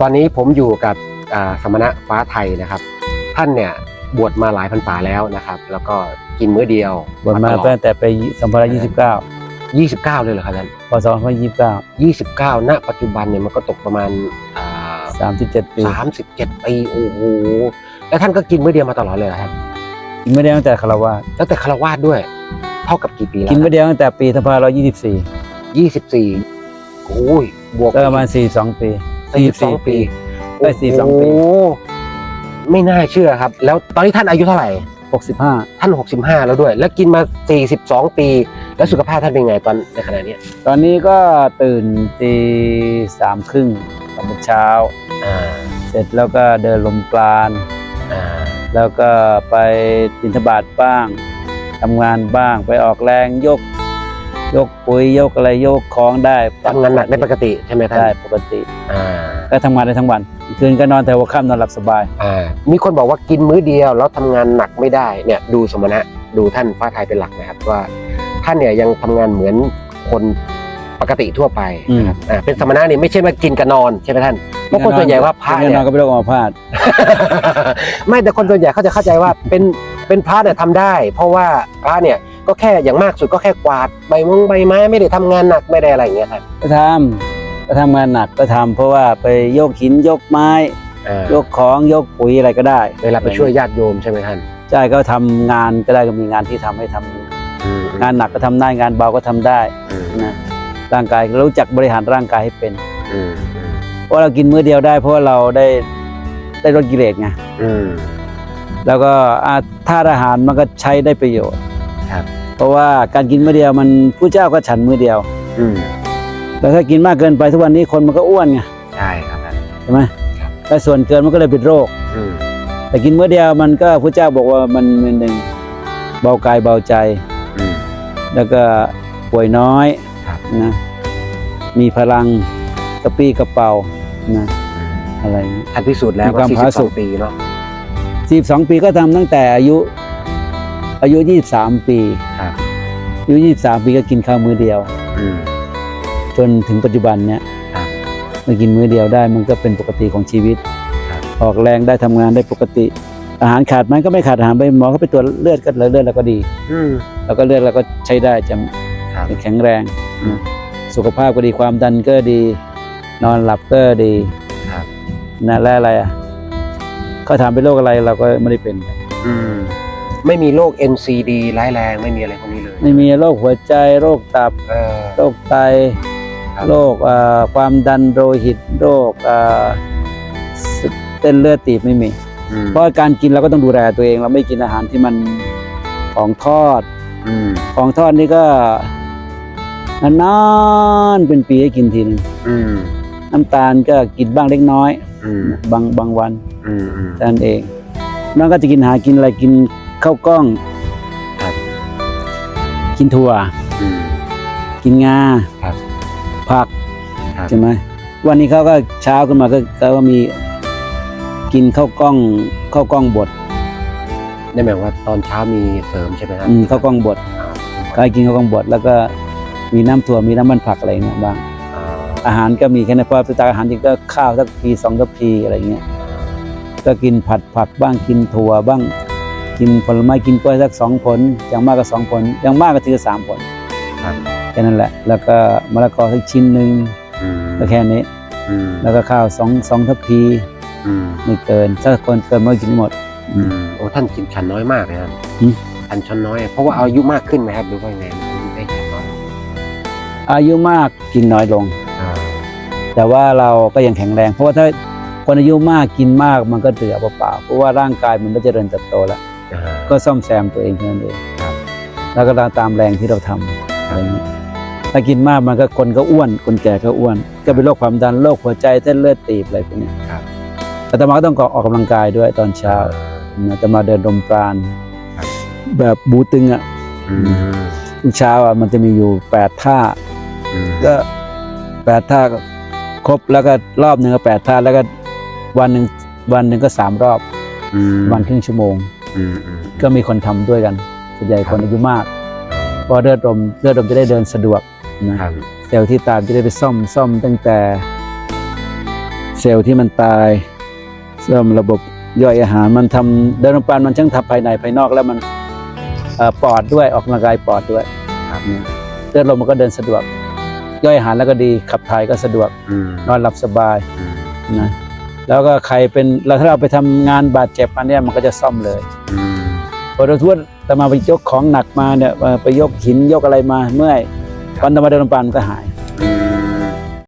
ตอนนี้ผมอยู่กับอ่าสมณะฟ้าไทยนะครับ ท่านเนี่ยบวชมาหลายพรรษาแล้วนะครับ แล้วก็กินมื้อเดียวบวชมาตลอดตั้งแต่ปี2529 29 เลยเหรอครับท่านพศ2029 29 ณ ปัจจุบันเนี่ยมันก็ตกประมาณอ่า37 ปี37ปีโอ้โหแล้วท่านก็กินมื้อเดียวมาตลอดเลยเหรอครับกินไม่ได้ตั้งแต่คารวะตั้งแต่คารวาสด้วย เท่ากับกี่ปีแล้วกินไม่ได้ตั้งแต่ปี2524 24โอ้ยบวกก็ประมาณ42 ปี 42ปีได้42ปีโอ้โหไม่น่าเชื่อครับ แล้วตอนนี้ท่านอายุเท่าไหร่65ท่าน 65 แล้วด้วย แล้วกินมา 42 ปี แล้วสุขภาพท่านเป็นไงตอนในขณะเนี้ยตอนนี้ก็ตื่นตีสามครึ่งตอนเช้า อ่าเสร็จแล้วก็เดินลมปราณอ่าแล้วก็ไปบินทบาทบ้างทำงานบ้างไปออกแรงยก ยกปุ๋ยยกอะไรยกของได้ทำงานหนักได้ปกติใช่ไหมท่านได้ปกติอ่าก็ทำงานได้ทั้งวันคืนก็นอนแต่หัวค่ำนอนหลับสบายอ่ามีคนบอกว่ากินมื้อเดียวแล้วทำงานหนักไม่ได้เนี่ยดูสมณะดูท่านฟ้าไทยเป็นหลักนะครับว่าท่านเนี่ยยังทำงานเหมือนคนปกติทั่วไปนะครับอ่าเป็นสมณะเนี่ยไม่ใช่มากินกับนอนใช่ไหมท่านเพราะคนส่วนใหญ่ว่าพระกินเนี่นอยนก็เป็นโรคอัมพาตไม่แต่คนส่วนใหญ่เขาจะเข้าใจว่าเป็นเป็นพระเนี่ยทำได้ เพราะว่าพระเนี่ย ก็แค่อย่างมากสุดก็แค่กวาดใบมงใบไม้ไม่ได้ทำงานหนักไม่ได้อะไรอย่างเงี้ยครับก็ทำก็ทำงานหนักก็ทำเพราะว่าไปยกหินยกไม้ อ่ายกของยกปุ๋ยอะไรก็ได้เวลาไปช่วยญาติโยมใช่ไหมท่านใช่ก็ทำงานก็ได้ก็มีงานที่ทำให้ทำอืมงานหนักก็ทำได้งานเบาก็ทำได้อืมนะร่างกายรู้จักบริหารร่างกายให้เป็นอืมอืมเพราะเรากินมื้อเดียวได้ เพราะว่าเราได้ได้ลดกิเลสไงอืมแล้วก็อาธาตุอาหารมันก็ใช้ได้ประโยชน์ ครับ เพราะว่าการกินมื้อเดียวมันผู้เจ้าก็ฉันมื้อเดียว อืมแล้วถ้ากินมากเกินไปทุกวันนี้คนมันก็อ้วนไงใช่ครับท่าน ใช่ไหมครับ แต่ส่วนเกินมันก็เลยเป็นโรค อืมแต่กินมื้อเดียวมันก็พระเจ้าบอกว่ามันมันหนึ่งเบากายเบาใจ อืม แล้วก็ป่วยน้อยครับ นะมีพลังกระปี้กระเป๋านะอะไรอย่างนี้ท่านพิสูจน์แล้วมีความว่าผาสุก 42ปีเนาะสิบสองปีก็ทำตั้งแต่อายุ อายุยี่สามปีครับอายุยี่สามปีก็กินข้าวมื้อเดียว อืม จนถึงปัจจุบันเนี้ยครับมากินมื้อเดียวได้มันก็เป็นปกติของชีวิต ครับ ออกแรงได้ทำงานได้ปกติ อาหารขาดไหมก็ไม่ขาดอาหารไปหมอก็ไปตรวจเลือดก็เลือดเราก็ดี อืม แล้วก็เลือดเราก็ใช้ได้จะครับ แข็งแรงอืมนะสุขภาพก็ดีความดันก็ดี นอนหลับก็ดีครับ นะและอะไรอะเขาถามเป็นโรคอะไรเราก็ไม่ได้เป็น อืม ไม่มีโรค NCD ร้ายแรงไม่มีอะไรพวกนี้เลยไม่มีโรคหัวใจโรคตับเออโรคไตครับ โรคเอ่อความดันโลหิตโรคเอ่อเต้นเลือดตีบไม่มี อืมเพราะการกินเราก็ต้องดูแลตัวเอง เราไม่กินอาหารที่มันของทอด อืมของทอดนี่ก็นานๆเป็นปีให้กินทีนึงอืมน้ำตาลก็กินบ้างเล็กน้อย อืมบางบางวันอืมอืมแค่นั้นเองน้องก็จะกินหากินอะไรกิน ข้าวกล้องครับกินถั่ว อืม กินงาครับผักครับ ใช่ไหมวันนี้เขาก็เช้าขึ้นมาก็ก็มีกินข้าวกล้องข้าวกล้องบดได้หมายว่าตอนเช้ามีเสริมใช่ไหมครับอืมข้าวกล้องบดอ่าก็ให้กินข้าวกล้องบดแล้วก็มีน้ำถั่วมีน้ำมันผักอะไรเนี่ยบ้าง อ่าอาหารก็มีแค่นั้นเพราะไปตักอาหารจริงก็ข้าวสักพีสองทัพพีอะไรเงี้ยก็กินผัดผักบ้างกินถั่วบ้าง กินผลไม้กินกล้วยสักสองผลอย่างมากก็สองผลอย่างมากก็ถือสามผลครับแค่นั้นแหละ แล้วก็มะละกอสักชิ้นหนึ่งอืมก็แค่นี้อืมแล้วก็ข้าวสองสองทัพพีอืมไม่เกินถ้าคนเกินมันก็กินไม่หมดอืมโอ้ท่านกินฉันน้อยมากเลยครับอืมฉันช้อนน้อย เพราะว่าอายุมากขึ้นไหมครับหรือว่าไงมันได้ฉันน้อย อายุมากกินน้อยลงอ่าแต่ว่าเราก็ยังแข็งแรง เพราะว่าถ้าคนอายุมากกินมากมันก็เดือเปล่าๆเพราะว่าร่างกายมันไม่เจริญเติบโตแล้วอ่า ก็ซ่อมแซมตัวเองเท่านั้นเองครับแล้วก็ตามแรงที่เราทำอะไรอย่างนี้ถ้ากินมากมันก็คนก็อ้วน คนแก่ก็อ้วน ก็เป็นโรคความดันโรคหัวใจเส้นเลือดตีบอะไรพวกเนี้ยครับแต่ตมาก็ต้องออกกำลังกายด้วยตอนเช้านะแต่มาเดินลมปราณครับแบบบูตึงอะอืมทุกเช้าอะมันจะมีอยู่แปดท่าอืมก็แปดท่าก็ครบแล้วก็รอบหนึ่งก็แปดท่าแล้วก็วันหนึ่งวันหนึ่งก็สามรอบอืมวันครึ่งชั่วโมงอืมอืม ก็มีคนทำด้วยกันส่วนใหญ่ครับคนอายุมากเพราะเลือดลมเลือดลมจะได้เดินสะดวกนะครับเซลล์ที่ตามจะได้ไปซ่อมซ่อมตั้งแต่ เซลล์ที่มันตายซ่อมระบบย่อยอาหารมันทำเดินลมปานมันทั้งทำภายในภายนอกแล้วมันเอ่อปอดด้วยออกกำลังกายปอดด้วยครับเนี่ยเดินลมมันก็เดินสะดวก ย่อยอาหารแล้วก็ดีขับถ่ายก็สะดวกอืมนอนหลับสบายอืมนะ แล้วก็ใครเป็นเราถ้าเราไปทำงานบาดเจ็บอันเนี้ยมันก็จะซ่อมเลยอืมพอเราทวดแต่มาไปยกของหนักมาเนี่ยเอ่อไปยกหินยกอะไรมาเมื่อยวันธรรมดาลมปานมันก็หาย